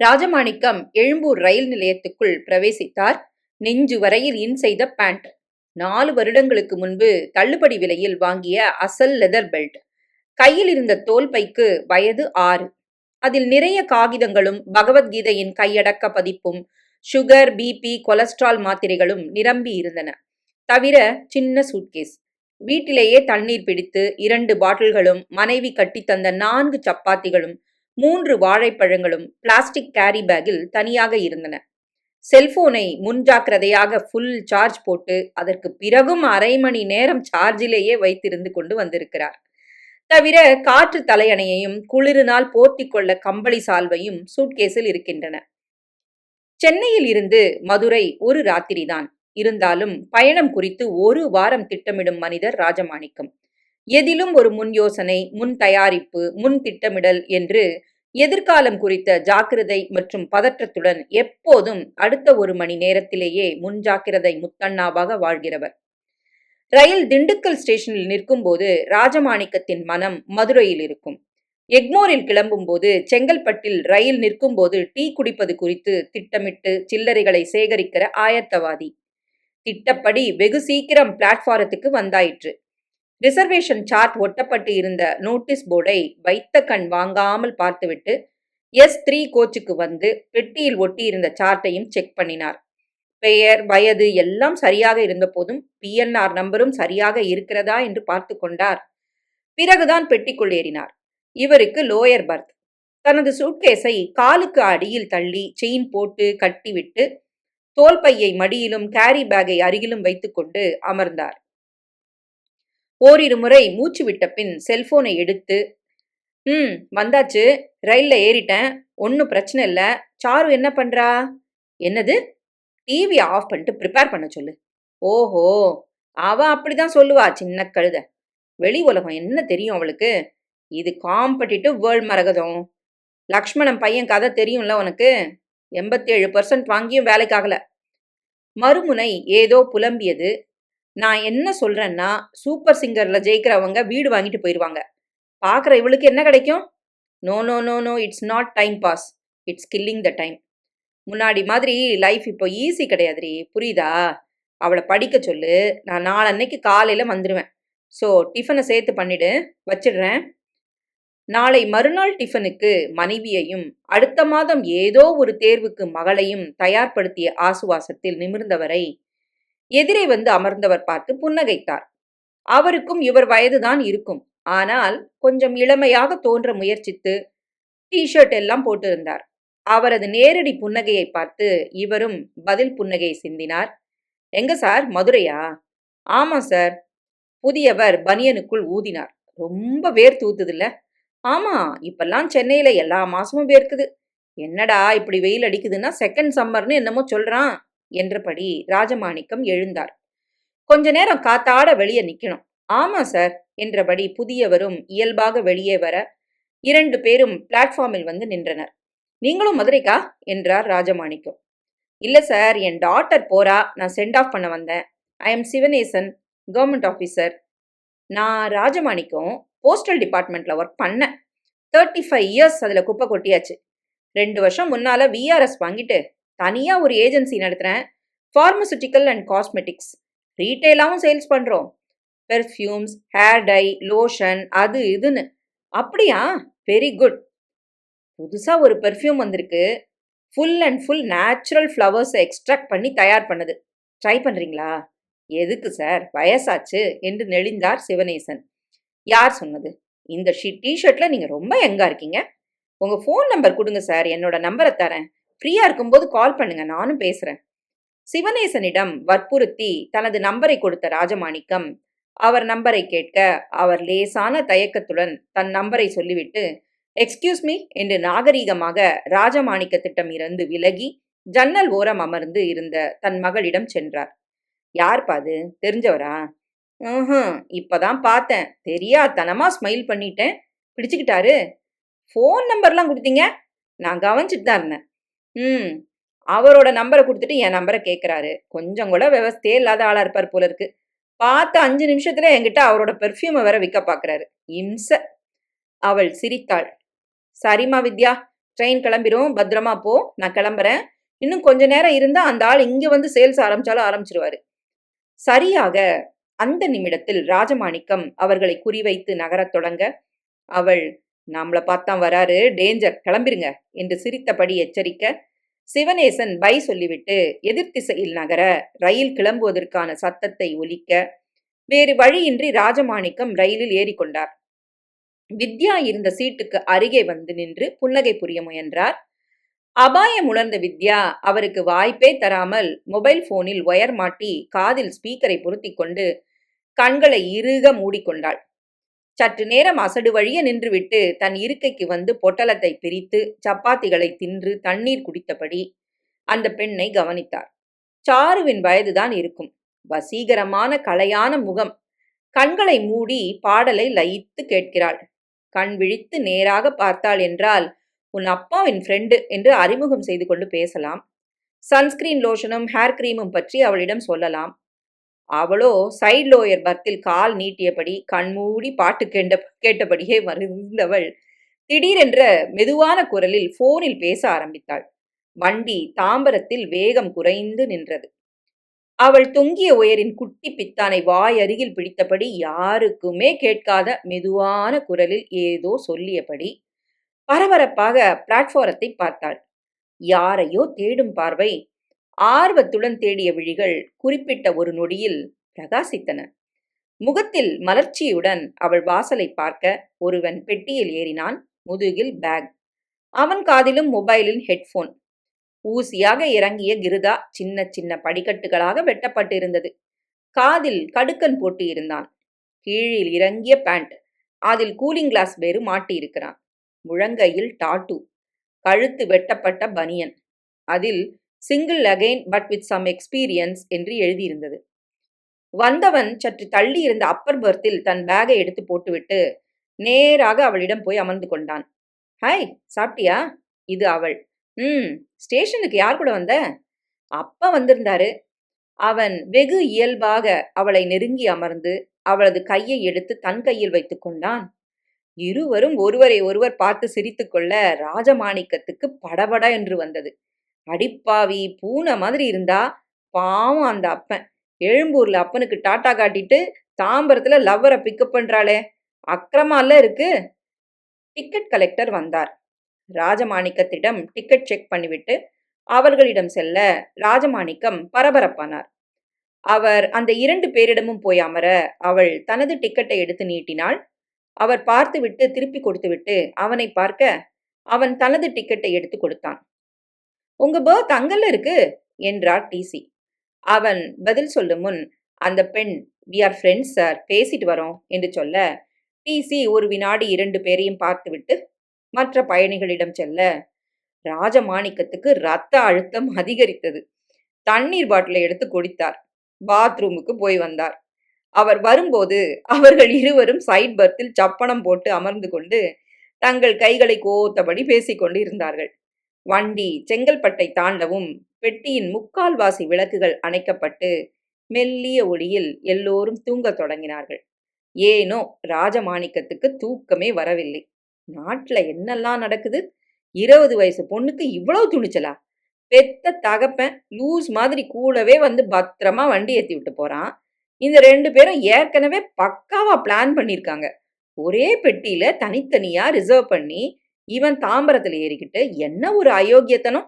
ராஜமாணிக்கம் எழும்பூர் ரயில் நிலையத்துக்குள் பிரவேசித்தார். நெஞ்சு வரையில் இன் செய்த பேண்ட் நாலு வருடங்களுக்கு முன்பு தள்ளுபடி விலையில் வாங்கிய அசல் லெதர் பெல்ட் கையில் இருந்த தோல் பைக்கு வயது ஆறு. அதில் நிறைய காகிதங்களும் பகவத்கீதையின் கையடக்க பதிப்பும் சுகர் பிபி கொலஸ்ட்ரால் மாத்திரைகளும் நிரம்பி இருந்தன. தவிர சின்ன சூட்கேஸ் வீட்டிலேயே தண்ணீர் பிடித்து இரண்டு பாட்டில்களும் மனைவி கட்டி தந்த நான்கு சப்பாத்திகளும் மூன்று வாழைப்பழங்களும் பிளாஸ்டிக் கேரி பேக்கில் தனியாக இருந்தன. செல்போனை முன்ஜாக்கிரதையாக ஃபுல் சார்ஜ் போட்டு அதற்கு பிறகும் அரை மணி நேரம் சார்ஜிலேயே வைத்திருந்து கொண்டு வந்திருக்கிறார். தவிர காற்று தலையணையையும் குளிரினால் போர்த்தி கொள்ள கம்பளி சால்வையும் சூட்கேஸில் இருக்கின்றன. சென்னையில் இருந்து மதுரை ஒரு ராத்திரிதான். இருந்தாலும் பயணம் குறித்து ஒரு வாரம் திட்டமிடும் மனிதர் ராஜமாணிக்கம். எதிலும் ஒரு முன் யோசனை முன் தயாரிப்பு முன் திட்டமிடல் என்று எதிர்காலம் குறித்த ஜாக்கிரதை மற்றும் பதற்றத்துடன் எப்போதும் அடுத்த ஒரு மணி நேரத்திலேயே முன் ஜாக்கிரதை முத்தண்ணாவாக வாழ்கிறவர். ரயில் திண்டுக்கல் ஸ்டேஷனில் நிற்கும்போது ராஜமாணிக்கத்தின் மனம் மதுரையில் இருக்கும். எக்மோரில் கிளம்பும்போது செங்கல்பட்டில் ரயில் நிற்கும்போது டீ குடிப்பது குறித்து திட்டமிட்டு சில்லறைகளை சேகரிக்கிற ஆயத்தவாதி. திட்டப்படி வெகு சீக்கிரம் பிளாட்ஃபாரத்துக்கு வந்தாயிற்று. ரிசர்வேஷன் சார்ட் ஒட்டப்பட்டு இருந்த நோட்டீஸ் போர்டை வைத்த கண் வாங்காமல் பார்த்துவிட்டு எஸ் த்ரீ கோச்சுக்கு வந்து பெட்டியில் ஒட்டியிருந்த சார்ட்டையும் செக் பண்ணினார். பெயர் வயது எல்லாம் சரியாக இருந்த போதும் பிஎன்ஆர் நம்பரும் சரியாக இருக்கிறதா என்று பார்த்து கொண்டார். பிறகுதான் பெட்டிக்குள் ஏறினார். இவருக்கு லோயர் பர்த். தனது சூட்கேஸை காலுக்கு அடியில் தள்ளி செயின் போட்டு கட்டிவிட்டு தோல் பையை மடியிலும் கேரி பேக்கை அருகிலும் வைத்துக்கொண்டு அமர்ந்தார். ஓரிரு முறை மூச்சு விட்ட பின் செல்போனை எடுத்து ம் வந்தாச்சு. ரயில்ல ஏறிட்டேன். ஒன்றும் பிரச்சனை இல்லை. சாரு என்ன பண்றா? என்னது? டிவி ஆஃப் பண்ணிட்டு ப்ரிப்பேர் பண்ண சொல்லு. ஓஹோ. அவ அப்படிதான் சொல்லுவா சின்ன கழுத. வெளி உலகம் என்ன தெரியும் அவளுக்கு? இது காம்படிட்டிவ் வேர்ல்ட் மரகதம். லக்ஷ்மணன் பையன் கதை தெரியும்ல உனக்கு? எண்பத்தி ஏழு பர்சன்ட் வாங்கியும் வேலைக்காகல. மறுமுனை ஏதோ புலம்பியது. நான் என்ன சொல்கிறேன்னா சூப்பர் சிங்கரில் ஜெயிக்கிறவங்க வீடு வாங்கிட்டு போயிடுவாங்க பார்க்குற இவளுக்கு என்ன கிடைக்கும்? No no no no it's not time boss it's killing the time முன்னாடி மாதிரி லைஃப் இப்போ ஈஸி கிடையாதுரி புரியுதா? அவளை படிக்க சொல்லு. நான் நாளன்னைக்கு காலையில் வந்துடுவேன் ஸோ டிஃபனை சேர்த்து பண்ணிடு. வச்சிடுறேன். நாளை மறுநாள் டிஃபனுக்கு மனைவியையும் அடுத்த மாதம் ஏதோ ஒரு தேர்வுக்கு மகளையும் தயார்படுத்திய ஆசுவாசத்தில் நிமிர்ந்தவரை எதிரே வந்து அமர்ந்தவர் பார்த்து புன்னகைத்தார். அவருக்கும் இவர் வயதுதான் இருக்கும். ஆனால் கொஞ்சம் இளமையாக தோன்ற முயற்சித்து டிஷர்ட் எல்லாம் போட்டிருந்தார். அவரது நேரடி புன்னகையை பார்த்து இவரும் பதில் புன்னகையை சிந்தினார். எங்க சார்? மதுரையா? ஆமா சார். புதியவர் பனியனுக்குள் ஊதினார். ரொம்ப வேர் தூத்துதுல்ல? ஆமா இப்பெல்லாம் சென்னையில எல்லா மாசமும் வேர்க்குது. என்னடா இப்படி வெயில் அடிக்குதுன்னா செகண்ட் சம்மர்னு என்னமோ சொல்றான். என்றபடி ராஜமாணிக்கம் எழுந்தார். கொஞ்ச நேரம் காத்தாட வெளியே நிக்கணும். ஆமா சார் என்றபடி புதியவரும் இயல்பாக வெளியே வர இரண்டு பேரும் பிளாட்ஃபார்மில் வந்து நின்றனர். நீங்களும் மதுரைக்கா? என்றார் ராஜமாணிக்கம். இல்ல சார் என் டாட்டர் போறா. நான் சென்ட் ஆஃப் பண்ண வந்தேன். I am Sivanesan government officer நான் ராஜமாணிக்கம் போஸ்டல் டிபார்ட்மெண்ட்டில் ஒர்க் பண்ணேன். தேர்ட்டி ஃபைவ் இயர்ஸ் அதில் குப்பை கொட்டியாச்சு. ரெண்டு வருஷம் முன்னால் விஆர்எஸ் வாங்கிட்டு தனியாக ஒரு ஏஜென்சி நடத்துகிறேன் ஃபார்மசூட்டிக்கல் அண்ட் காஸ்மெட்டிக்ஸ் ரீட்டெயிலாகவும் சேல்ஸ் பண்ணுறோம் பெர்ஃப்யூம்ஸ் ஹேர் டை லோஷன் அது இதுன்னு. அப்படியா? வெரி குட் புதுசாக ஒரு பெர்ஃப்யூம் வந்திருக்கு. ஃபுல் அண்ட் ஃபுல் நேச்சுரல் ஃப்ளவர்ஸை எக்ஸ்ட்ராக்ட் பண்ணி தயார் பண்ணுது. ட்ரை பண்ணுறீங்களா எதுக்கு சார்? வயசாச்சு என்று நெளிந்தார் சிவனேசன். யார் சொன்னது? இந்த ஷீட் டிஷர்ட்டில் நீங்கள் ரொம்ப எங்காக இருக்கீங்க. உங்கள் ஃபோன் நம்பர் கொடுங்க சார். என்னோட நம்பரை தரேன். ஃப்ரீயாக இருக்கும்போது கால் பண்ணுங்க நானும் பேசுகிறேன் சிவநேசனிடம் வற்புறுத்தி தனது நம்பரை கொடுத்த ராஜமாணிக்கம் அவர் நம்பரை கேட்க அவர் லேசான தயக்கத்துடன் தன் நம்பரை சொல்லிவிட்டு எக்ஸ்கியூஸ் மீ என்று நாகரீகமாக ராஜமாணிக்கத்திடம் இருந்து விலகி ஜன்னல் ஓரம் அமர்ந்து இருந்த தன் மகளிடம் சென்றார். யார் பாது தெரிஞ்சவரா? ம் இப்பதான் பார்த்தேன். தெரியாதனமா ஸ்மைல் பண்ணிட்டேன். பிடிச்சுக்கிட்டாரு. ஃபோன் நம்பர்லாம் கொடுத்தீங்க? நான் கவனிச்சுட்டு தான் இருந்தேன். ம். அவரோட நம்பரை கொடுத்துட்டு என் நம்பரை கேட்குறாரு கொஞ்சம் கூட விவஸ்தையே இல்லாத ஆளாக இருப்பார் போல இருக்கு. பார்த்த அஞ்சு நிமிஷத்துல என்கிட்ட அவரோட பெர்ஃப்யூமை வேற விற்க பார்க்குறாரு இம்ச. அவள் சிரித்தாள். சரிம்மா வித்யா ட்ரெயின் கிளம்பிரும். பத்திரமா போ. நான் கிளம்புறேன். இன்னும் கொஞ்ச நேரம் இருந்தா அந்த ஆள் இங்க வந்து சேல்ஸ் ஆரம்பிச்சாலும் ஆரம்பிச்சிருவாரு. சரியாக அந்த நிமிடத்தில் ராஜமாணிக்கம் அவர்களை குறிவைத்து நகரத் தொடங்க அவள் நம்மளை பார்த்தான் வராரு. டேஞ்சர் கிளம்பிருங்க. என்று சிரித்தபடி எச்சரிக்க சிவநேசன் பை சொல்லிவிட்டு எதிர்த்திசையில் நகர ரயில் கிளம்புவதற்கான சத்தத்தை ஒலிக்க வேறு வழியின்றி ராஜமாணிக்கம் ரயிலில் ஏறிக்கொண்டார். வித்யா இருந்த சீட்டுக்கு அருகே வந்து நின்று புன்னகை புரிய முயன்றார். அபாயம் உணர்ந்த வித்யா அவருக்கு வாய்ப்பே தராமல் மொபைல் போனில் ஒயர் மாட்டி காதில் ஸ்பீக்கரை பொருத்தி கொண்டு கண்களை இறுக மூடிக்கொண்டாள். சற்று நேரம் அசடு வழிய நின்றுவிட்டு தன் இருக்கைக்கு வந்து பொட்டலத்தை பிரித்து சப்பாத்திகளை தின்று தண்ணீர் குடித்தபடி அந்த பெண்ணை கவனித்தார். சாருவின் வயதுதான் இருக்கும். வசீகரமான கலையான முகம். கண்களை மூடி பாடலை லயித்து கேட்கிறாள். கண் விழித்து நேராக பார்த்தாள் என்றால் உன் அப்பாவின் ஃப்ரெண்டு என்று அறிமுகம் செய்து கொண்டு பேசலாம். சன்ஸ்கிரீன் லோஷனும் ஹேர் கிரீமும் பற்றி அவளிடம் சொல்லலாம். அவளோ சைட் லோயர் பர்த்தில் கால் நீட்டியபடி கண்மூடி பாட்டு கேட்ட கேட்டபடியே வருந்தவள் திடீரென்ற மெதுவான குரலில் போனில் பேச ஆரம்பித்தாள். வண்டி தாம்பரத்தில் வேகம் குறைந்து நின்றது. அவள் தொங்கிய உயரின் குட்டி பித்தானை வாய் அருகில் பிடித்தபடி யாருக்குமே கேட்காத மெதுவான குரலில் ஏதோ சொல்லியபடி பரபரப்பாக பிளாட்ஃபாரத்தை பார்த்தாள். யாரையோ தேடும் பார்வை ஆர்வத்துடன் தேடிய விழிகள் குறிப்பிட்ட ஒரு நொடியில் பிரகாசித்தன. முகத்தில் மலர்ச்சியுடன் அவள் வாசலை பார்க்க ஒருவன் பெட்டியில் ஏறினான். முதுகில் பேக் அவன் காதிலும் மொபைலில் ஹெட்போன் ஊசியாக இறங்கிய கிருதா சின்ன சின்ன படிக்கட்டுகளாக வெட்டப்பட்டிருந்தது. காதில் கடுக்கன் போட்டு இருந்தான் கீழில் இறங்கிய பேண்ட் அதில் கூலிங் கிளாஸ் வேறு மாட்டியிருக்கிறான். முழங்கையில் டாட்டு கழுத்து வெட்டப்பட்ட பனியன் அதில் single again but with some experience என்று எழுதியிருந்தது. வந்தவன் சற்று தள்ளி இருந்த அப்பர் பர்த்தில் தன் பேகை எடுத்து போட்டுவிட்டு நேராக அவளிடம் போய் அமர்ந்து கொண்டான். ஹாய் சாப்பிட்டியா? இது அவள். ம் ஸ்டேஷனுக்கு யார் கூட வந்த? அப்பா வந்திருந்தாரு. அவன் வெகு இயல்பாக அவளை நெருங்கி அமர்ந்து அவளது கையை எடுத்து தன் கையில் வைத்துக் கொண்டான். இருவரும் ஒருவரை ஒருவர் பார்த்து சிரித்துக்கொள்ள ராஜமாணிக்கத்துக்கு படபட என்று வந்தது. அடிப்பாவி பூனை மாதிரி இருந்தா பாவம் அந்த அப்பன். எழும்பூர்ல அப்பனுக்கு டாட்டா காட்டிட்டு தாம்பரத்துல லவ்வரை பிக்கப் பண்றாளே. அக்கிரமால இருக்கு. டிக்கெட் கலெக்டர் வந்தார். ராஜமாணிக்கத்திடம் டிக்கெட் செக் பண்ணிவிட்டு அவர்களிடம் செல்ல ராஜமாணிக்கம் பரபரப்பானார். அவர் அந்த இரண்டு பேரிடமும் போய் அமர அவள் தனது டிக்கெட்டை எடுத்து நீட்டினாள். அவர் பார்த்துவிட்டு திருப்பி கொடுத்துவிட்டு அவனை பார்க்க அவன் தனது டிக்கெட்டை எடுத்து கொடுத்தான். உங்க பர்த் அங்கல்ல இருக்கு என்றார் டிசி அவன் பதில் சொல்லும் முன் அந்த பெண் வி ஆர் ஃப்ரெண்ட்ஸ் சார் பேசிட்டு வரோம் என்று சொல்ல டிசி ஒரு வினாடி இரண்டு பேரையும் பார்த்துவிட்டு மற்ற பயணிகளிடம் செல்ல ராஜமாணிக்கத்துக்கு ரத்த அழுத்தம் அதிகரித்தது. தண்ணீர் பாட்டிலை எடுத்து குடித்தார். பாத்ரூமுக்கு போய் வந்தார். அவர் வரும்போது அவர்கள் இருவரும் சைட் பர்த்தில் சப்பனம் போட்டு அமர்ந்து கொண்டு தங்கள் கைகளை கோத்தபடி பேசிக்கொண்டு இருந்தார்கள். வண்டி செங்கல்பட்டை தாண்டவும் பெட்டியின் முக்கால்வாசி விளக்குகள் அணைக்கப்பட்டு மெல்லிய ஒளியில் எல்லோரும் தூங்கத் தொடங்கினார்கள். ஏனோ ராஜமாணிக்கத்துக்கு தூக்கமே வரவில்லை. நாட்டில் என்னெல்லாம் நடக்குது? இருபது வயசு பொண்ணுக்கு இவ்வளவு துணிச்சலா? பெத்த தகப்பன் லூஸ் மாதிரி கூடவே வந்து பத்திரமா வண்டி ஏத்தி விட்டு போறான். இந்த ரெண்டு பேரும் ஏற்கனவே பக்காவா பிளான் பண்ணியிருக்காங்க ஒரே பெட்டியில தனித்தனியா ரிசர்வ் பண்ணி இவன் தாம்பரத்தில் ஏறிக்கிட்டு என்ன ஒரு அயோக்கியத்தனம்?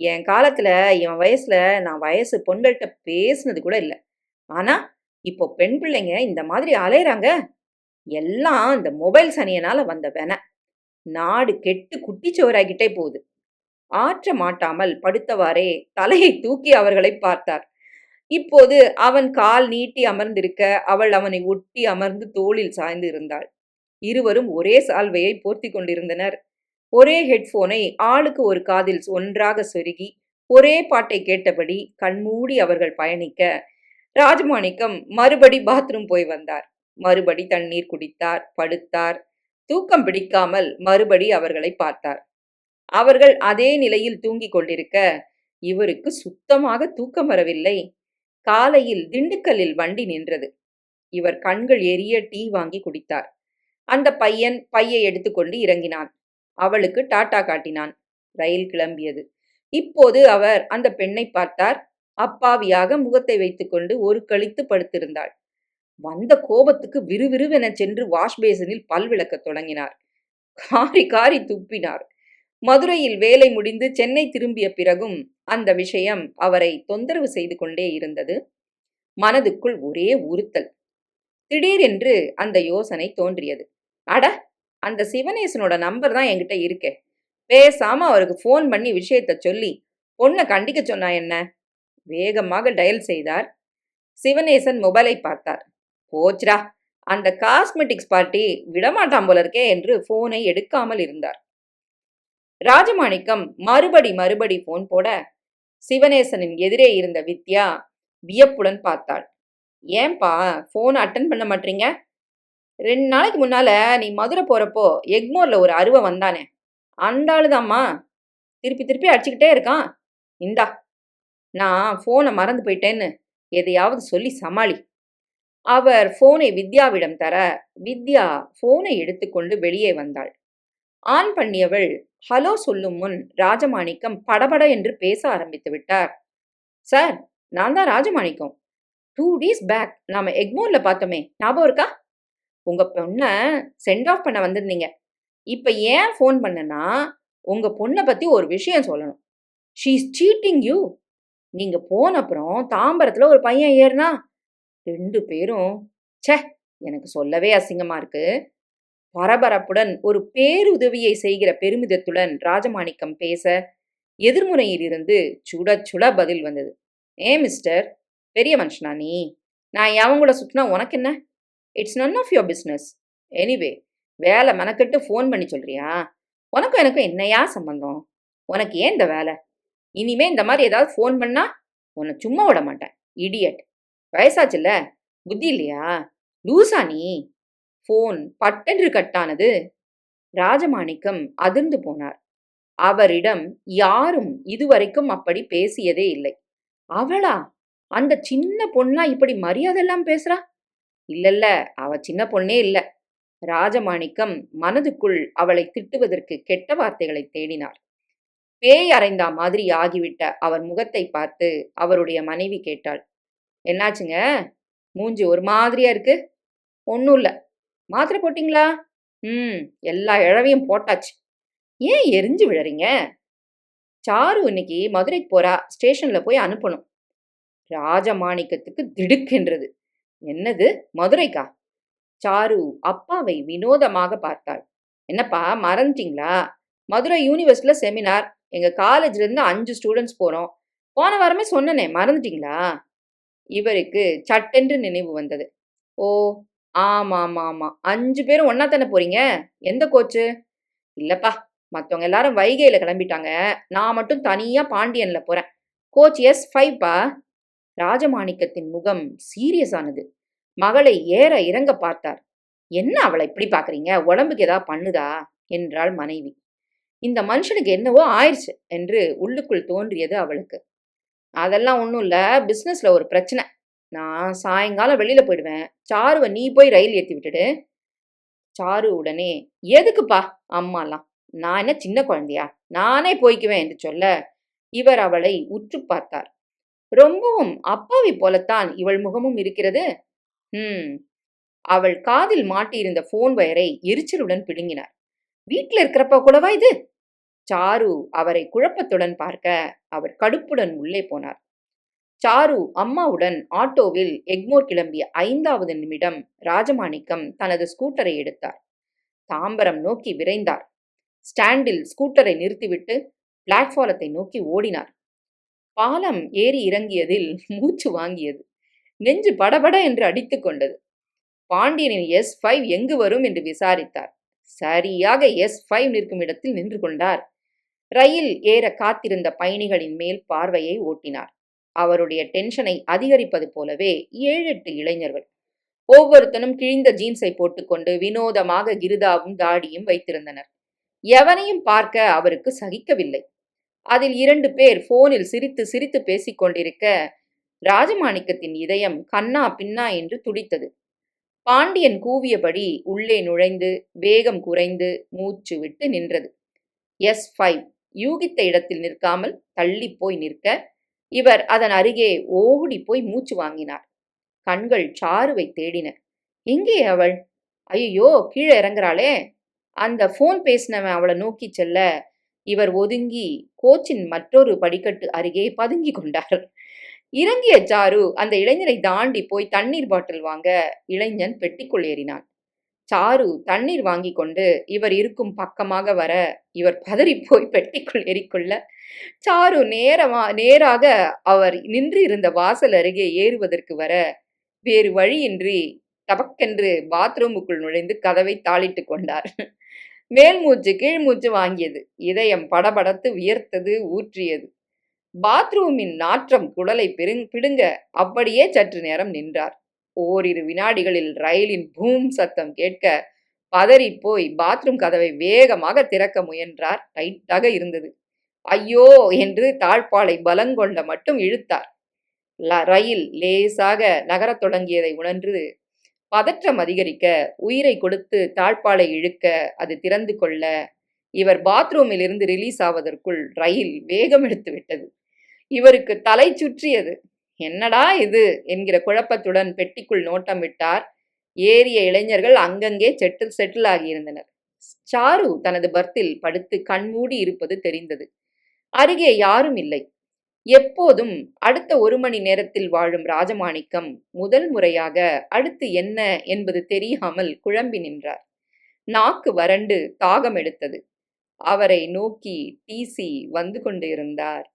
என் காலத்துல இவன் வயசுல நான் வயசு பொண்கள்கிட்ட பேசினது கூட இல்லை. ஆனா இப்போ பெண் பிள்ளைங்க இந்த மாதிரி அலையிறாங்க. எல்லாம் இந்த மொபைல் சனியனால வந்த வென. நாடு கெட்டு குட்டிச்சோராகிட்டே போகுது. ஆற்ற மாட்டாமல் படுத்தவாறே தலையை தூக்கி அவர்களை பார்த்தார். இப்போது அவன் கால் நீட்டி அமர்ந்திருக்க அவள் அவனை ஒட்டி அமர்ந்து தோளில் சாய்ந்து இருந்தாள். இருவரும் ஒரே சால்வையை போர்த்தி கொண்டிருந்தனர். ஒரே ஹெட்ஃபோனை ஆளுக்கு ஒரு காதில் ஒன்றாக சொருகி ஒரே பாட்டை கேட்டபடி கண்மூடி அவர்கள் பயணிக்க ராஜமாணிக்கம் மறுபடி பாத்ரூம் போய் வந்தார். மறுபடி தண்ணீர் குடித்தார் படுத்தார். தூக்கம் பிடிக்காமல் மறுபடி அவர்களை பார்த்தார். அவர்கள் அதே நிலையில் தூங்கிக் கொண்டிருக்க இவருக்கு சுத்தமாக தூக்கம் வரவில்லை. காலையில் திண்டுக்கல்லில் வண்டி நின்றது. இவர் கண்கள் எரிய டீ வாங்கி குடித்தார். அந்த பையன் பையை எடுத்துக்கொண்டு இறங்கினான். அவளுக்கு டாட்டா காட்டினான். ரயில் கிளம்பியது. இப்போது அவர் அந்த பெண்ணை பார்த்தார். அப்பாவியாக முகத்தை வைத்துக்கொண்டு ஒரு கழித்து படுத்திருந்தாள். வந்த கோபத்துக்கு விறுவிறுவென சென்று வாஷ் பேசனில் பல் விளக்கத் தொடங்கினார். காரி காரி துப்பினார். மதுரையில் வேலை முடிந்து சென்னை திரும்பிய பிறகும் அந்த விஷயம் அவரை தொந்தரவு செய்து கொண்டே இருந்தது. மனதுக்குள் ஒரே உறுத்தல். திடீரென்று அந்த யோசனை தோன்றியது. அட! அந்த சிவனேசனோட நம்பர் தான் என்கிட்ட இருக்கே. பேசாம அவருக்கு ஃபோன் பண்ணி விஷயத்த சொல்லி பொண்ணை கண்டிக்க சொன்னா என்ன? வேகமாக டயல் செய்தார். சிவனேசன் மொபைலை பார்த்தார். போச்சுடா அந்த காஸ்மெட்டிக்ஸ் பார்ட்டி விடமாட்டான் போல இருக்கே என்று போனை எடுக்காமல் இருந்தார். ராஜமாணிக்கம் மறுபடி மறுபடி போன் போட சிவனேசனின் எதிரே இருந்த வித்யா வியப்புடன் பார்த்தாள். ஏன்பா ஃபோன் அட்டன் பண்ண மாட்டீங்க? ரெண்டு நாளைக்கு முன்னால நீ மதுரை போறப்போ எக்மோர்ல ஒரு அருவை வந்தானே. அந்த ஆளுதாம்மா. திருப்பி திருப்பி அடிச்சுக்கிட்டே இருக்கான். இந்தா நான் ஃபோனை மறந்து போயிட்டேன்னு எதையாவது சொல்லி சமாளி. அவர் ஃபோனை வித்யாவிடம் தர வித்யா ஃபோனை எடுத்துக்கொண்டு வெளியே வந்தாள். ஆன் பண்ணியவள் ஹலோ சொல்லும் முன் ராஜமாணிக்கம் படபட என்று பேச ஆரம்பித்து விட்டார். சார் நான் தான் ராஜமாணிக்கம். டூ டேஸ் பேக் நாம எக்மோர்ல பார்த்தோமே. ஞாபகம் இருக்கா? உங்கள் பொண்ணை சென்ட் ஆஃப் பண்ண வந்திருந்தீங்க. இப்போ ஏன் ஃபோன் பண்ணனா உங்கள் பொண்ணை பற்றி ஒரு விஷயம் சொல்லணும். ஷீ இஸ் சீட்டிங் யூ நீங்கள் போன அப்புறம் தாம்பரத்தில் ஒரு பையன் ஏறுனா ரெண்டு பேரும் ச்சே எனக்கு சொல்லவே அசிங்கமாக இருக்கு. பரபரப்புடன் ஒரு பேருதவியை செய்கிற பெருமிதத்துடன் ராஜமாணிக்கம் பேச எதிர்முனையில் இருந்து சுட சுட பதில் வந்தது. ஏ மிஸ்டர் பெரிய மனுஷனா நீ? நான் எவன் கூட சுற்றினா உனக்கு என்ன? It's none of your business anyway வேலை மெனக்கெட்டு ஃபோன் பண்ணி சொல்றியா? உனக்கும் எனக்கும் என்னையா சம்பந்தம்? உனக்கு ஏன் இந்த வேலை? இனிமே இந்த மாதிரி ஏதாவது ஃபோன் பண்ணா உன்னை சும்மா விட மாட்டேன். இடியட் வயசாச்சுல்ல? புத்தி இல்லையா? லூசா நீ? ஃபோன் பட்டென்று கட்டானது ராஜமாணிக்கம் அதிர்ந்து போனார். அவரிடம் யாரும் இதுவரைக்கும் அப்படி பேசியதே இல்லை. அவளா? அந்த சின்ன பொண்ணா இப்படி மரியாதை எல்லாம் பேசுறா? இல்லல்ல அவ சின்ன பொண்ணே இல்ல. ராஜமாணிக்கம் மனதுக்குள் அவளை திட்டுவதற்கு கெட்ட வார்த்தைகளை தேடினார். பேய் அறைந்தா மாதிரி ஆகிவிட்ட அவர் முகத்தை பார்த்து அவருடைய மனைவி கேட்டாள் என்னாச்சுங்க? மூஞ்சி ஒரு மாதிரியா இருக்கு? ஒன்றும் இல்லை. மாத்திரை போட்டிங்களா? ம் எல்லா இழவையும் போட்டாச்சு. ஏன் எரிஞ்சு விழறீங்க? சாரு இன்னைக்கு மதுரைக்கு போறா ஸ்டேஷன்ல போய் அனுப்பணும். ராஜமாணிக்கத்துக்கு திடுக்கென்றது. என்னது? மதுரைக்கா? சாரு அப்பாவை வினோதமாக பார்த்தாள். என்னப்பா மறந்துட்டீங்களா? மதுரை யூனிவர்ஸ்ல செமினார். எங்க காலேஜ்ல இருந்து அஞ்சு ஸ்டூடெண்ட்ஸ் போறோம் போன வாரமே சொன்னனே மறந்துட்டீங்களா? இவருக்கு சட்டென்று நினைவு வந்தது. ஓ ஆமா ஆமா ஆமா அஞ்சு பேரும் ஒன்னா தானே போறீங்க? எந்த கோச்சு? இல்லப்பா மற்றவங்க எல்லாரும் வைகையில கிளம்பிட்டாங்க. நான் மட்டும் தனியா பாண்டியன்ல போறேன். கோச் எஸ் ஃபைவ்ப்பா ராஜமாணிக்கத்தின் முகம் சீரியஸ் ஆனது. மகளை ஏற இறங்க பார்த்தார். என்ன அவளை இப்படி பாக்குறீங்க உடம்புக்கு ஏதா பண்ணுதா? என்றாள் மனைவி. இந்த மனுஷனுக்கு என்னவோ ஆயிடுச்சு என்று உள்ளுக்குள் தோன்றியது அவளுக்கு. அதெல்லாம் ஒன்றும் இல்லை. பிஸ்னஸில் ஒரு பிரச்சனை. நான் சாயங்காலம் வெளியில் போயிடுவேன். சாருவை நீ போய் ரயில் ஏற்றி விட்டுடு. சாரு உடனே எதுக்குப்பா அம்மாலாம்? நான் என்ன சின்ன குழந்தையா? நானே போய்க்குவேன் என்று சொல்ல இவர் அவளை உற்று பார்த்தார். ரொம்பவும் அப்பாவி போலத்தான் இவள் முகமும் இருக்கிறது. ஹம். அவள் காதில் மாட்டியிருந்த போன் வயரை எரிச்சலுடன் பிடுங்கினார். வீட்டில் இருக்கிறப்ப கூடவா இது? சாரு அவரை குழப்பத்துடன் பார்க்க அவர் கடுப்புடன் உள்ளே போனார். சாரு அம்மாவுடன் ஆட்டோவில் எக்மோர் கிளம்பிய ஐந்தாவது நிமிடம் ராஜமாணிக்கம் தனது ஸ்கூட்டரை எடுத்தார். தாம்பரம் நோக்கி விரைந்தார். ஸ்டாண்டில் ஸ்கூட்டரை நிறுத்திவிட்டு பிளாட்ஃபாரத்தை நோக்கி ஓடினார். பாலம் ஏறி இறங்கியதில் மூச்சு வாங்கியது. நெஞ்சு படபட என்று அடித்துக் கொண்டது. பாண்டியனின் எஸ் ஃபைவ் எங்கு வரும் என்று விசாரித்தார். சரியாக எஸ் ஃபைவ் நிற்கும் இடத்தில் நின்று கொண்டார். ரயில் ஏற காத்திருந்த பயணிகளின் மேல் பார்வையை ஓட்டினார். அவருடைய டென்ஷனை அதிகரிப்பது போலவே ஏழு எட்டு இளைஞர்கள். ஒவ்வொருத்தனும் கிழிந்த ஜீன்ஸை போட்டுக்கொண்டு வினோதமாக கிருதாவும் தாடியும் வைத்திருந்தனர். எவனையும் பார்க்க அவருக்கு சகிக்கவில்லை. அதில் இரண்டு பேர் போனில் சிரித்து சிரித்து பேசிக்கொண்டிருக்க ராஜமாணிக்கத்தின் இதயம் கண்ணா பின்னா என்று துடித்தது. பாண்டியன் கூவியபடி உள்ளே நுழைந்து வேகம் குறைந்து மூச்சு விட்டு நின்றது. S five. யூகித்த இடத்தில் நிற்காமல் தள்ளி போய் நிற்க இவர் அதன் அருகே ஓடி போய் மூச்சு வாங்கினார். கண்கள் சாருவை தேடின. எங்கே அவள்? ஐயோ கீழே இறங்குறாளே. அந்த ஃபோன் பேசினவன் அவளை நோக்கி செல்ல இவர் ஒதுங்கி கோச்சின் மற்றொரு படிக்கட்டு அருகே பதுங்கி கொண்டார். இறங்கிய சாரு அந்த இளைஞரை தாண்டி போய் தண்ணீர் பாட்டில் வாங்க இளைஞன் பெட்டிக்குள் ஏறினான். சாரு தண்ணீர் வாங்கி கொண்டு இவர் இருக்கும் பக்கமாக வர இவர் பதறி போய் பெட்டிக்குள் ஏறிக்கொள்ள சாரு நேரமா நேராக அவர் நின்று இருந்த வாசல் அருகே ஏறுவதற்கு வர வேறு வழியின்றி தபக்கென்று பாத்ரூமுக்குள் நுழைந்து கதவை தாளிட்டு கொண்டார். மேல் மூச்சு கீழ் மூச்சு வாங்கியது. இதயம் படபடத்து உயர்த்தது ஊற்றியது. பாத்ரூமின் நாற்றம் குடலை பெருங் பிடுங்க அப்படியே சற்று நேரம் நின்றார். ஓரிரு வினாடிகளில் ரயிலின் பூம் சத்தம் கேட்க பதறி போய் பாத்ரூம் கதவை வேகமாக திறக்க முயன்றார். டைட்டாக இருந்தது. ஐயோ! என்று தாழ்பாலை பலங்கொண்ட மட்டும் இழுத்தார். ல- ரயில் லேசாக நகரத் தொடங்கியதை உணர்ந்து பதற்றம் அதிகரிக்க உயிரை கொடுத்து தாழ்பாலை இழுக்க அது திறந்து கொள்ள இவர் பாத்ரூமில் இருந்து ரிலீஸ் ஆவதற்குள் ரயில் வேகம் எடுத்து விட்டது. இவருக்கு தலை சுற்றியது. என்னடா இது? என்கிற குழப்பத்துடன் பெட்டிக்குள் நோட்டம் விட்டார். ஏறிய இளைஞர்கள் அங்கங்கே செட்டில் செட்டில் ஆகியிருந்தனர். சாரு தனது பர்த்தில் படுத்து கண்மூடி இருப்பது தெரிந்தது. அருகே யாரும் இல்லை. எப்போதும் அடுத்த ஒரு மணி நேரத்தில் வாழும் ராஜமாணிக்கம் முதல் முறையாக அடுத்து என்ன என்பது தெரியாமல் குழம்பி நின்றார். நாக்கு வறண்டு தாகம் எடுத்தது. அவரை நோக்கி டிசி வந்து கொண்டிருந்தார்.